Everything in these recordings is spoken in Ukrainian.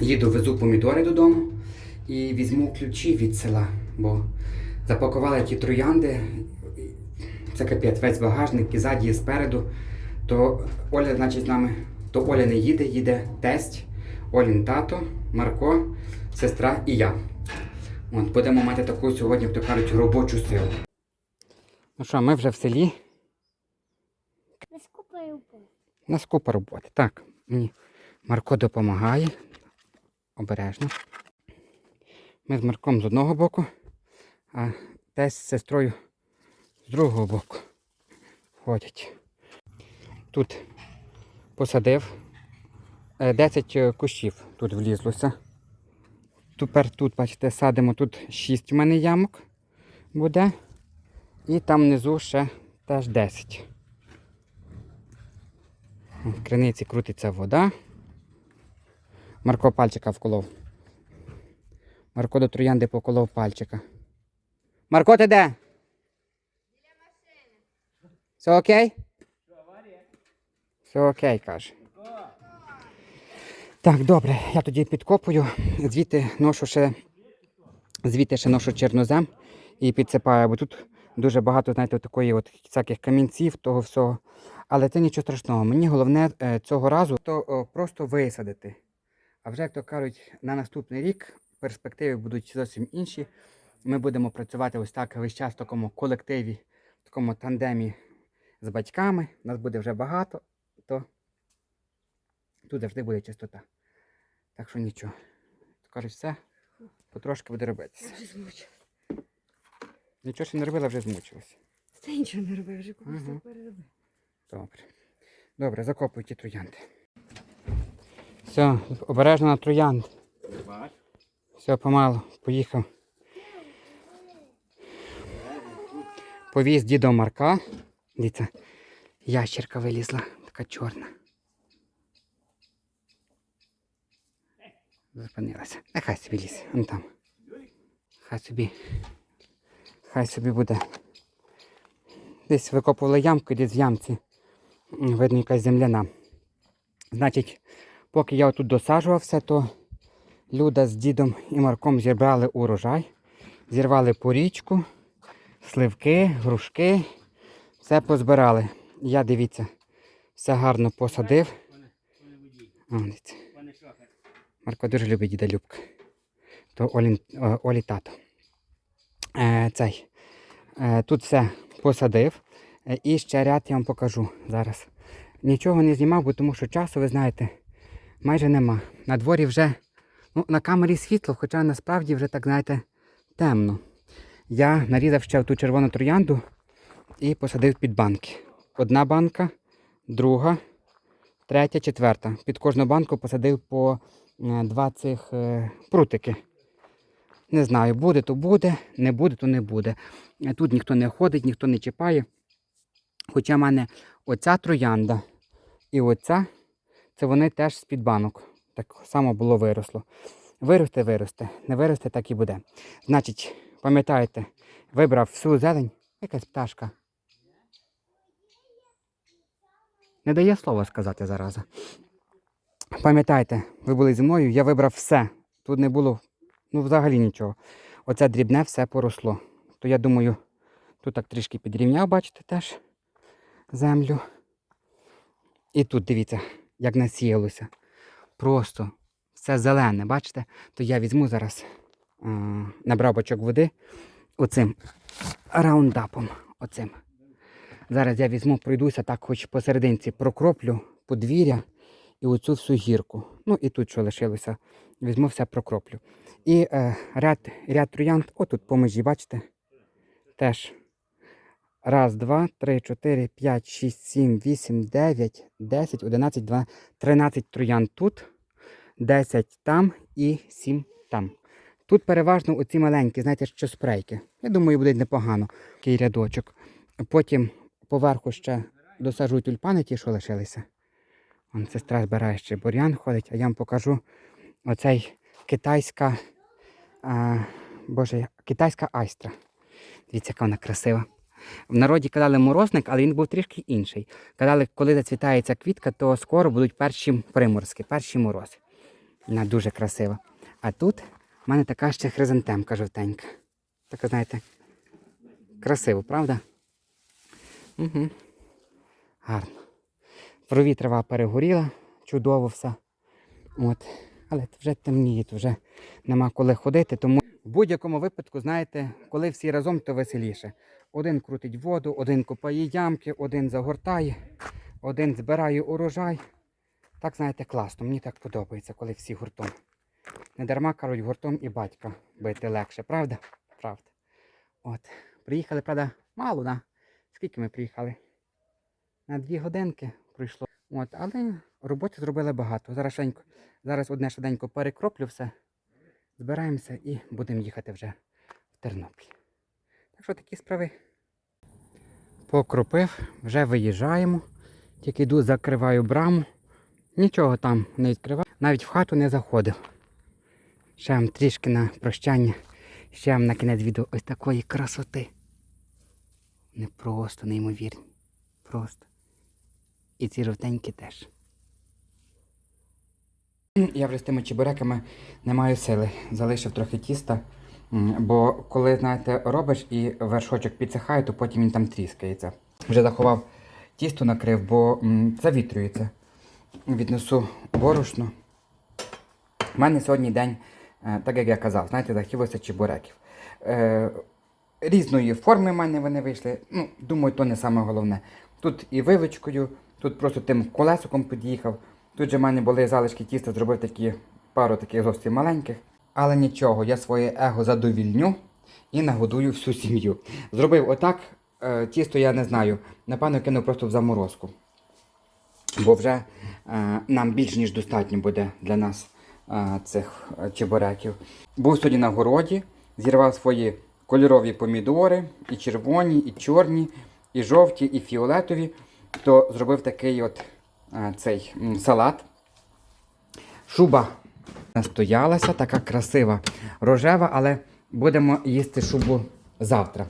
їду, везу помідори додому і візьму ключі від села, бо запакували ті троянди. Це капець, весь багажник і ззаді, і спереду. То Оля, значить, з нами, то Оля не їде, їде тесть, Олін тато, Марко, сестра і я. От, будемо мати таку сьогодні, як то кажуть, робочу силу. Ну що, ми вже в селі. Без купи упав. У нас роботи. Так, мені Марко допомагає. Обережно. Ми з Марком з одного боку, а тесть з сестрою з другого боку ходять. Тут посадив е, 10 кущів тут влізлося. Тепер тут, бачите, садимо тут 6 у мене ямок буде. І там внизу ще теж 10. В криниці крутиться вода. Марко пальчика вколов. Марко до троянди поколов пальчика. Марко, ти де? Все окей? Все окей, каже. Так, добре, я тоді підкопую, звідти ношу ще, звідти ще ношу чорнозем і підсипаю, бо тут дуже багато, знаєте, такої от всяких камінців, того всього. Але це нічого страшного. Мені головне е, цього разу то просто висадити. А вже, як то кажуть, на наступний рік перспективи будуть зовсім інші. Ми будемо працювати ось так весь час в такому колективі, в такому тандемі з батьками. Нас буде вже багато, то тут завжди буде чистота. Так що нічого. То кажуть, все, потрошки буде робитися. Вже змучила. Нічого ще не робила, вже змучилася. Та нічого не робив, вже когось Мгм. так переробив. Добре. Добре, закопуй ті троянди. Все, обережно на троянд. Все, помалу, поїхав. Повіз дідо Марка. Дивіться, ящерка вилізла, така чорна. Зупинилася. Нехай собі ліз, вон там. Хай собі. Хай собі буде. Десь викопували ямку, десь в ямці. Видно, якась земляна. Значить, поки я тут досаджував все, то Люда з дідом і Марком зібрали урожай, зірвали порічку, сливки, грушки, все позбирали. Я дивіться, все гарно посадив. Марко дуже любить діда Любка. То Олін, о, Олі тато. Е, цей. Е, тут все посадив. Е, І ще ряд я вам покажу зараз. Нічого не знімав, бо тому що часу, ви знаєте, майже нема. На дворі вже ну, на камері світло, хоча насправді вже так, знаєте, темно. Я нарізав ще ту червону троянду і посадив під банки. Одна банка, друга, третя, четверта. Під кожну банку посадив по е, два цих е, прутики. Не знаю, буде, то буде, не буде, то не буде. Е, Тут ніхто не ходить, ніхто не чіпає. Хоча в мене оця троянда і оця, це вони теж з-під банок. Так само було виросло. Виросте, виросте, не виросте, так і буде. Значить, пам'ятаєте, вибрав всю зелень, якась пташка. Не дає слова сказати зараза. Пам'ятайте, ви були зі мною, я вибрав все. Тут не було ну, взагалі нічого. Оце дрібне все поросло. То я думаю, тут так трішки підрівняв, бачите, теж землю. І тут дивіться, як насіялося. Просто все зелене, бачите? То я візьму зараз, а, набрав бачок води оцим раундапом. Оцим. Зараз я візьму, пройдуся так, хоч посерединці прокроплю подвір'я і оцю всю гірку. Ну і тут що лишилося. Візьму все прокроплю. І е, ряд, ряд троянд, отут по межі, бачите? Теж. Раз, два, три, чотири, п'ять, шість, сім, вісім, дев'ять, десять, одинадцять, два, тринадцять троянд тут, десять там і сім там. Тут переважно оці маленькі, знаєте, що спрейки. Я думаю, буде непогано. Такий рядочок. Потім поверху ще досаджую тюльпани, ті, що лишилися. Вон сестра збирає ще бур'ян ходить, а я вам покажу оцей китайська, а, боже, китайська айстра. Дивіться, яка вона красива. В народі казали морозник, але він був трішки інший. Казали, коли зацвітає ця квітка, то скоро будуть перші приморозки, перші морози. Вона дуже красива. А тут в мене така ще хризантемка жовтенька. Така, знаєте, красиво, правда? Угу. Гарно. Прові трава перегоріла, чудово все. От. Але вже темніє, вже нема коли ходити. Тому в будь-якому випадку, знаєте, коли всі разом, то веселіше. Один крутить воду, один копає ямки, один загортає, один збирає урожай. Так, знаєте, класно. Мені так подобається, коли всі гуртом. Не дарма кажуть, гуртом і батька бити легше, правда? Правда. От. Приїхали, правда, мало, на. Скільки ми приїхали? На дві годинки пройшло. От, але роботи зробили багато. Зараз, швиденько, зараз одне швиденько перекроплю все. Збираємося і будемо їхати вже в Тернопіль. Так що такі справи. Покропив, вже виїжджаємо. Тільки йду, закриваю браму. Нічого там не відкриваю. Навіть в хату не заходив. Ще вам трішки на прощання. Ще вам на кінець відео ось такої красоти. Не просто неймовірні. Просто. І ці жовтенькі теж. Я вже з тими чебуреками не маю сили. Залишив трохи тіста. Бо коли, знаєте, робиш і вершочок підсихає, то потім він там тріскається. Вже заховав тісто накрив, бо завітрюється. Віднесу борошно. У мене сьогодні день, е, так як я казав, знаєте, захотілося чебуреків. Е, різної форми в мене вони вийшли. Ну, думаю, то не саме головне. Тут і вилочкою, тут просто тим колесиком під'їхав. Тут же в мене були залишки тіста, зробив такі пару таких зовсім маленьких. Але нічого, я своє его задовільню і нагодую всю сім'ю. Зробив отак, е, тісто я не знаю. Напевно, кинув просто в заморозку. Бо вже е, нам більш ніж достатньо буде для нас е, цих чебуреків. Був сьогодні на городі, зірвав свої кольорові помідори, і червоні, і чорні, і жовті, і фіолетові. То зробив такий от цей салат. Шуба настоялася, така красива, рожева, але будемо їсти шубу завтра.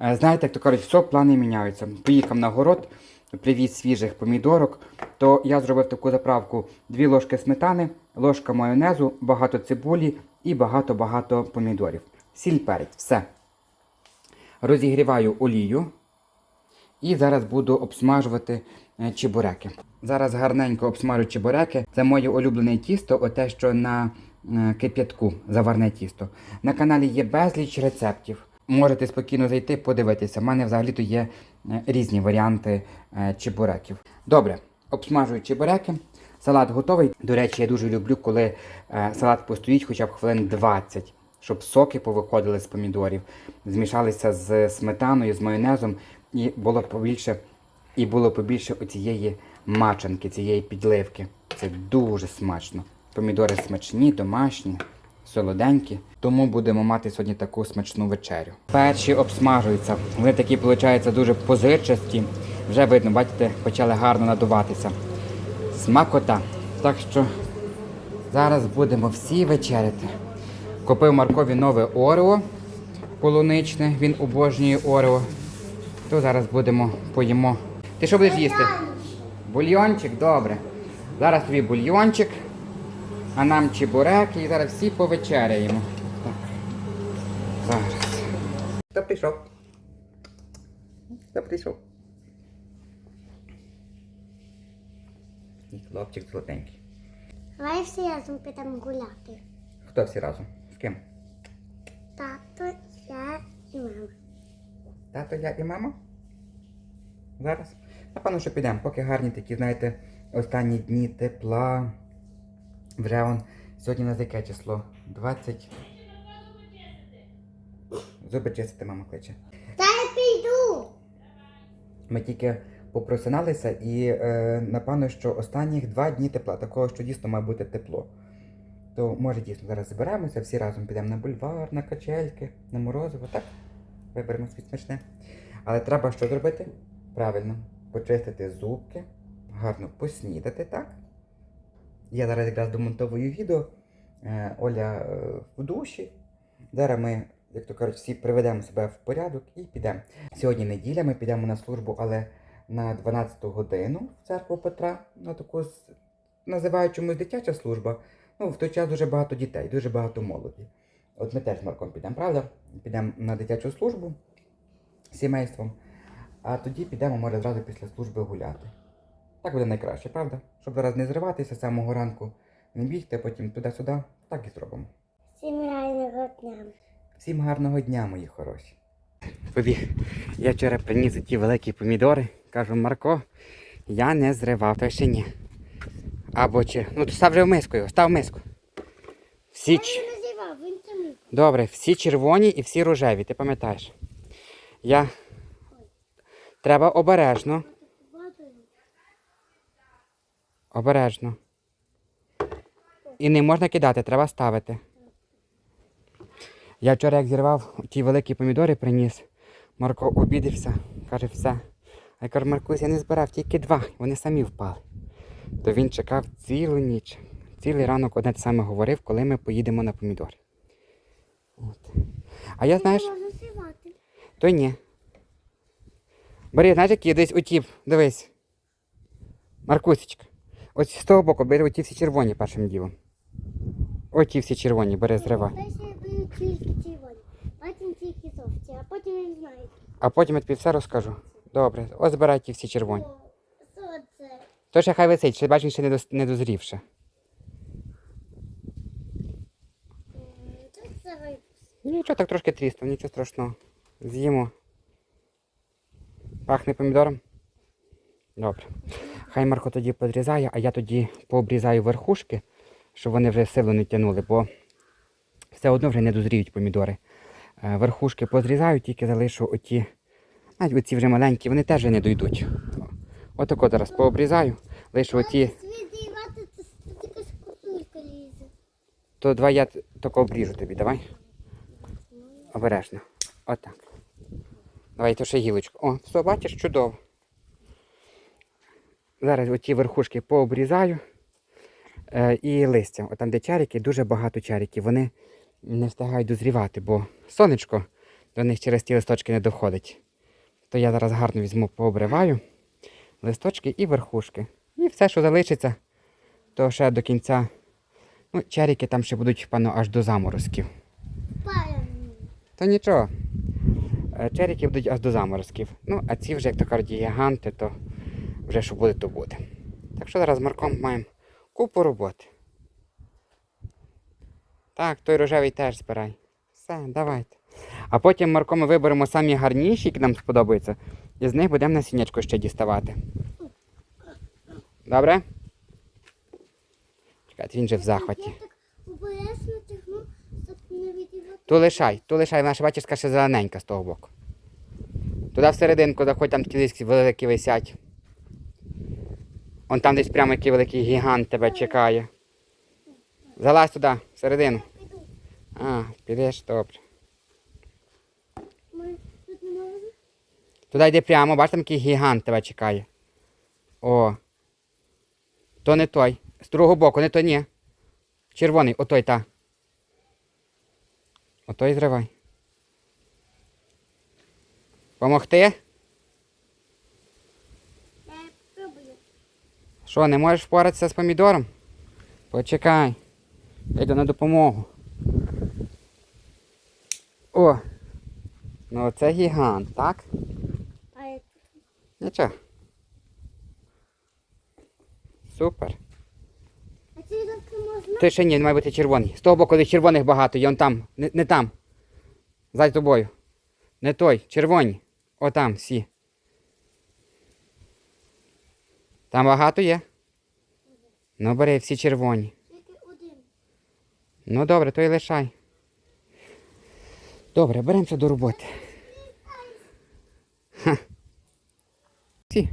Е, Знаєте, як то кажуть, все, плани міняються. Поїхав на город, привіз свіжих помідорок, то я зробив таку заправку: дві ложки сметани, ложка майонезу, багато цибулі і багато-багато помідорів. Сіль перець, все. Розігріваю олію. І зараз буду обсмажувати чебуреки. Зараз гарненько обсмажу чебуреки. Це моє улюблене тісто, оте, що на е, кип'ятку, заварне тісто. На каналі є безліч рецептів. Можете спокійно зайти, подивитися. У мене взагалі-то є е, різні варіанти е, чебуреків. Добре, обсмажую чебуреки. Салат готовий. До речі, я дуже люблю, коли е, салат постоїть хоча б хвилин 20, щоб соки повиходили з помідорів, змішалися з сметаною, з майонезом, і було побільше, і було побільше оцієї мачанки, цієї підливки. Це дуже смачно. Помідори смачні, домашні, солоденькі. Тому будемо мати сьогодні таку смачну вечерю. Перші обсмажуються. Вони такі, виходить, дуже позирчасті. Вже видно, бачите, почали гарно надуватися. Смакота. Так що зараз будемо всі вечеряти. Купив Маркові нове Орео полуничне, він обожнює Орео. То зараз будемо поїмо. Ти що будеш їсти? Бульйончик, добре. Зараз тобі бульйончик, а нам чебуреки і зараз всі повечеряємо. Так. Зараз. Хто прийшов? Хто прийшов? І хлопчик золотенький. Давай всі разом підемо гуляти. Хто всі разом? З ким? Тато, я і мама. Тато, я і мама? Зараз? Напевно, що підемо, поки гарні такі, знаєте, останні дні тепла. Вже он сьогодні на яке число? 20. Зуби чистити, мама кличе. Та я піду. Ми тільки попросиналися і е, напевно, що останніх два дні тепла, такого, що дійсно має бути тепло. То може дійсно зараз зберемося, всі разом підемо на бульвар, на качельки, на морозиво, так? Виберемо собі смачне. Але треба що зробити? Правильно, почистити зубки, гарно поснідати, так? Я зараз якраз домонтовую відео. Е, Оля е, в душі. Зараз ми, як то кажуть, всі приведемо себе в порядок і підемо. Сьогодні неділя, ми підемо на службу, але на 12 годину в церкву Петра, на таку називають дитяча служба. Ну, в той час дуже багато дітей, дуже багато молоді. От ми теж з Марком підемо, правда? Підемо на дитячу службу з сімейством, а тоді підемо, може, зразу після служби гуляти. Так буде найкраще, правда? Щоб зараз не зриватися з самого ранку, не бігти, потім туди-сюди, так і зробимо. Всім гарного дня. Всім гарного дня, мої хороші. Побіг. Я вчора приніс ті великі помідори. Кажу, Марко, я не зривав, то ще ні. Або чи. Ну, то став вже в миску його, став в миску. Всі, Я не називав, він. Добре, всі червоні і всі рожеві, ти пам'ятаєш. Я. Треба обережно. Обережно. І не можна кидати, треба ставити. Я вчора як зірвав ті великі помідори приніс. Марко обідався, каже, все. А я кажу, Маркусь, я не збирав тільки два, вони самі впали. То він чекав цілу ніч. Цілий ранок одне те саме говорив, коли ми поїдемо на помідори. От. А я, знаєш, то ні. Бери, знаєш, які десь утіп, дивись. Маркусечка. Ось з того боку бери оті всі червоні першим ділом. Оті всі червоні, бери, зривай. Потім тільки жовті, а потім я не знаю. А потім я тобі все розкажу. Добре, ось збирай ті всі червоні. То ще хай висить, ще бачиш, ще не, дос- не дозрівше. М, Тут. Нічого так трошки тріснув, нічого страшного. З'їмо. Пахне помідором? Добре. Хай Марко тоді подрізає, а я тоді пообрізаю верхушки, щоб вони вже силу не тягнули, бо все одно вже не дозріють помідори. Е, Верхушки позрізаю, тільки залишу оті. Навіть оці вже маленькі, вони теж не дойдуть. Отако зараз пообрізаю, лишу оті, то два я тако обріжу тобі, давай. Обережно. Отак. Давай то ще гілочку. О, все, бачиш, чудово. Зараз оті верхушки пообрізаю. Е, і листя. От там, де чарики, дуже багато чариків. Вони не встигають дозрівати, бо сонечко до них через ті листочки не доходить. То я зараз гарно візьму, пообриваю листочки і верхушки. І все, що залишиться, то ще до кінця. Ну, чарики там ще будуть, певно, аж до заморозків. То нічого. Е, Черіки будуть аж до заморозків. Ну, а ці вже, як то кажуть, гіганти, то вже що буде, то буде. Так що зараз з Марком маємо купу роботи. Так, той рожевий теж збирай. Все, давайте. А потім Марко ми виберемо самі гарніші, які нам сподобаються, і з них будемо насіннячко ще діставати. Добре? Чекайте, він же в захваті. Обережно тягну, щоб не відірвати. Ту лишай, ту лишай, вона ще бачиш, ще зелененька з того боку. Туди всерединку заходь, там такі десь великі висять. Он там десь прямо який великий гігант тебе чекає. Залазь туди, всередину. А, підеш, добре. Туди йди прямо, бачиш, там який гігант тебе чекає. О. То не той. З другого боку, не то ні. Червоний, отой та. Отой зривай. Помогти? Що, не можеш впоратися з помідором? Почекай. Я на допомогу. О! Ну це гігант, так? А я Нічого. Супер. А це так можна? Ти ще ні, він має бути червоний. З того боку, де червоних багато, є он там. Не, не там. За тобою. Не той, червоні. Отам всі. Там багато є? Ну бери всі червоні. Ну добре, то й лишай. Добре, беремося до роботи. Ха. Всі.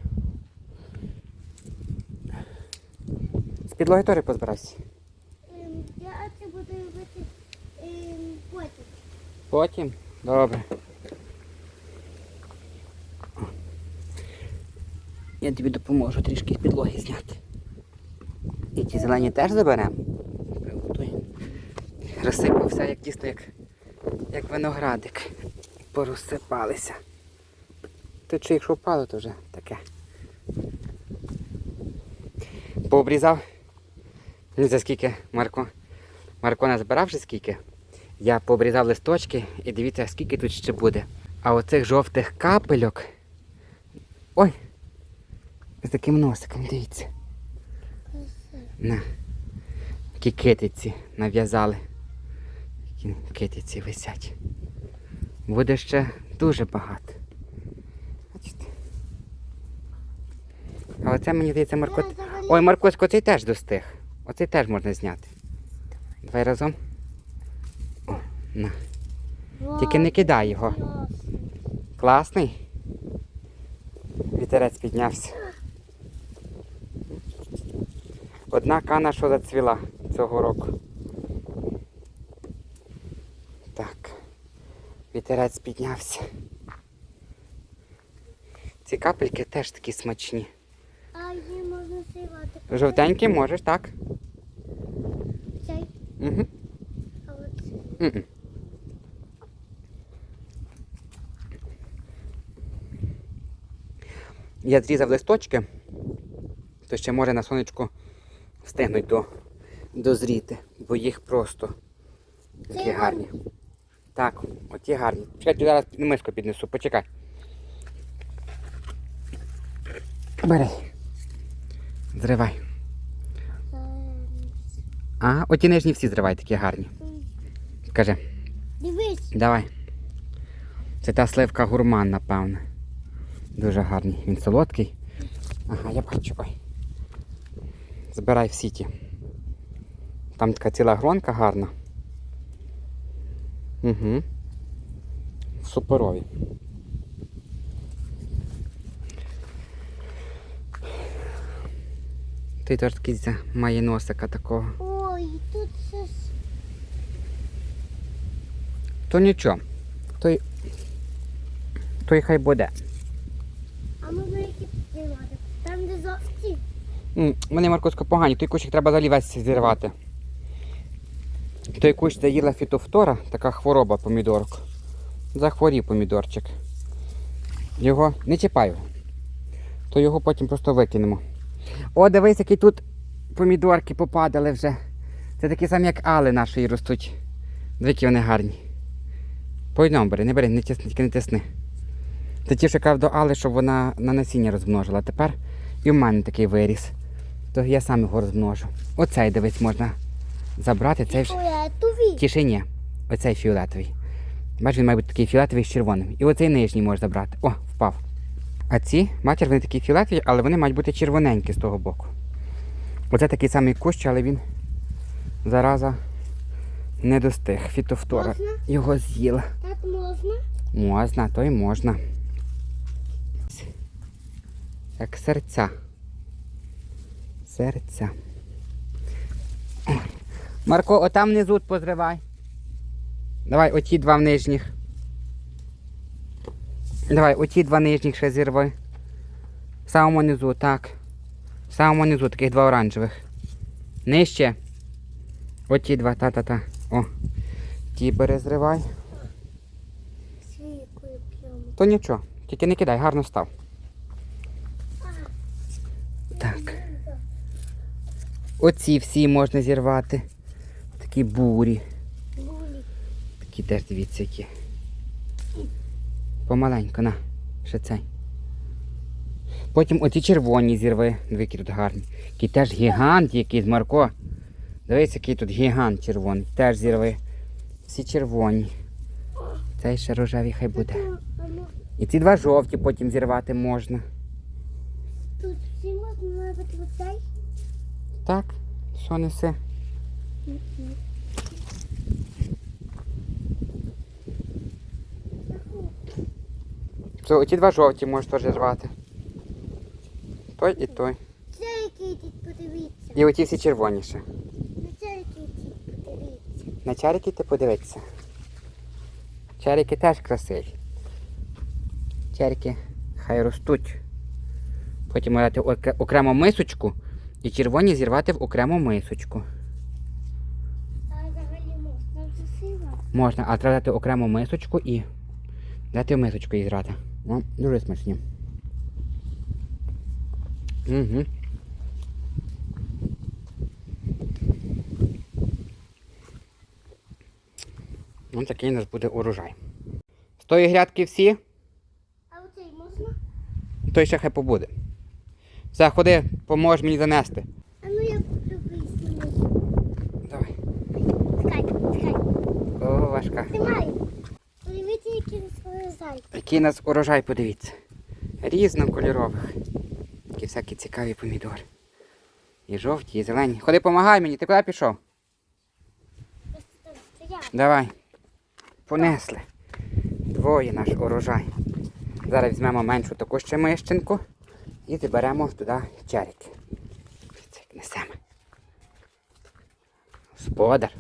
З підлоги теж позбирався. Ем, Я це буду робити ем, потім. Потім? Добре. Я тобі допоможу трішки з підлоги зняти. І ті зелені теж заберемо. Приготуємо. Розсипався, як тісто, як, як виноградик. Порозсипалися. То чи якщо впало, то вже таке. Пообрізав. Ну, за скільки, Марко? Марко назбирав вже скільки. Я пообрізав листочки і дивіться, скільки тут ще буде. А оцих жовтих капельок. Ой! З таким носиком, дивіться. На. Які китиці нав'язали. Які китиці висять. Буде ще дуже багато. Бачите? А оце мені здається Марко. Ой, Маркосько, цей теж достиг. Оцей теж можна зняти. Давай разом. О, на. Тільки не кидай його. Класний. Вітерець піднявся. Одна кана, що зацвіла цього року. Так. Вітерець піднявся. Ці капельки теж такі смачні. А її можна сивати. Жовтенькі можеш, так? Цей, Угу. а оце. Мгм. Я зрізав листочки, то ще може на сонечку встигнуть до, дозріти, бо їх просто такі гарні. Так, оті гарні. Чекай, зараз миску піднесу, почекай. Бери. Зривай. А, оті нижні всі зривай, такі гарні. Кажи. Дивись, Давай. Це та сливка гурман, напевне. Дуже гарний. Він солодкий. Ага, я бачу. Ой. Збирай всі ті. Там така ціла гронка гарна. Угу. Суперові. Той теж це, має носика такого. ой, тут ж- То нічого. Той. Той хай буде. А можна які піднімати? Там, де жовті. М, Вони Маркусько погані, той кущик треба взагалі весь зірвати. Той кущ заїла фітофтора, така хвороба помідорок. Захворів помідорчик. Його не його. То його потім просто викинемо. О, дивись, які тут помідорки попадали вже. Це такі самі, як али нашої ростуть. Дві вони гарні. Пойдемо, бери, не бери, не тисни, тільки не тисни. Це ті, що до Али, щоб вона на насіння розмножила. Тепер і в мене такий виріс. То я сам його розмножу. Оцей, дивись, можна забрати. Цей Фіолетові. тишині. Оцей фіолетовий. Бачиш, він має бути такий фіолетовий з червоним. І оцей нижній можна забрати. О, впав. А ці, бачиш, вони такі фіолетові, але вони мають бути червоненькі з того боку. Оце такий самий кущ, але він зараза не достиг. Фітофтора. Можна? Його з'їла. Так можна? Можна, то й можна. Як серця. Серця. Марко, отам внизу позривай. Давай, оті два в нижніх. Давай, оті два нижніх ще зірви. В самому низу, так. В самому низу таких два оранжевих. Нижче. Оті два, та-та-та. О. Ті бери зривай. То нічого, тільки не кидай, гарно став. Так. Оці всі можна зірвати. Такі бурі. Такі теж дивіться які. Помаленько, на, ще цей. Потім оці червоні зірви, диви, які тут гарні. Який теж гігант якийсь, Марко. Дивись, який тут гігант червоний. Теж зірви. Всі червоні. Цей ще рожевий хай буде. І ці два жовті потім зірвати можна. Тут всі можна навіть оцей. Так, що несе? Все, оті два жовті можеш теж зірвати. Той і той. Це який тут подивіться. І оті всі червоні ще. На це який тут подивіться. На чарики ти подивитися. Чарики теж красиві. Чарики хай ростуть. Потім дати окрему мисочку і червоні зірвати в окрему мисочку. А взагалі можна засила. Можна, а треба дати окрему мисочку і дати в мисочку її зрати. О, дуже смачні. Угу. Ось такий у нас буде урожай. З тої грядки всі, А оцей можна? той ще хай побуде. Все, ходи, поможеш мені занести. А ну я. Давай. Чекай, чекай. О, важка. Тримай. Подивіться, які розповідають. Який у нас урожай, подивіться. Різнокольорових. Такі всякі цікаві помідори. І жовті, і зелені. Ходи, помагай мені, ти куди пішов? Давай. Понесли. Двоє наш урожай. Зараз візьмемо меншу таку ще мищенку і заберемо туди чарики. Це несемо. Господар.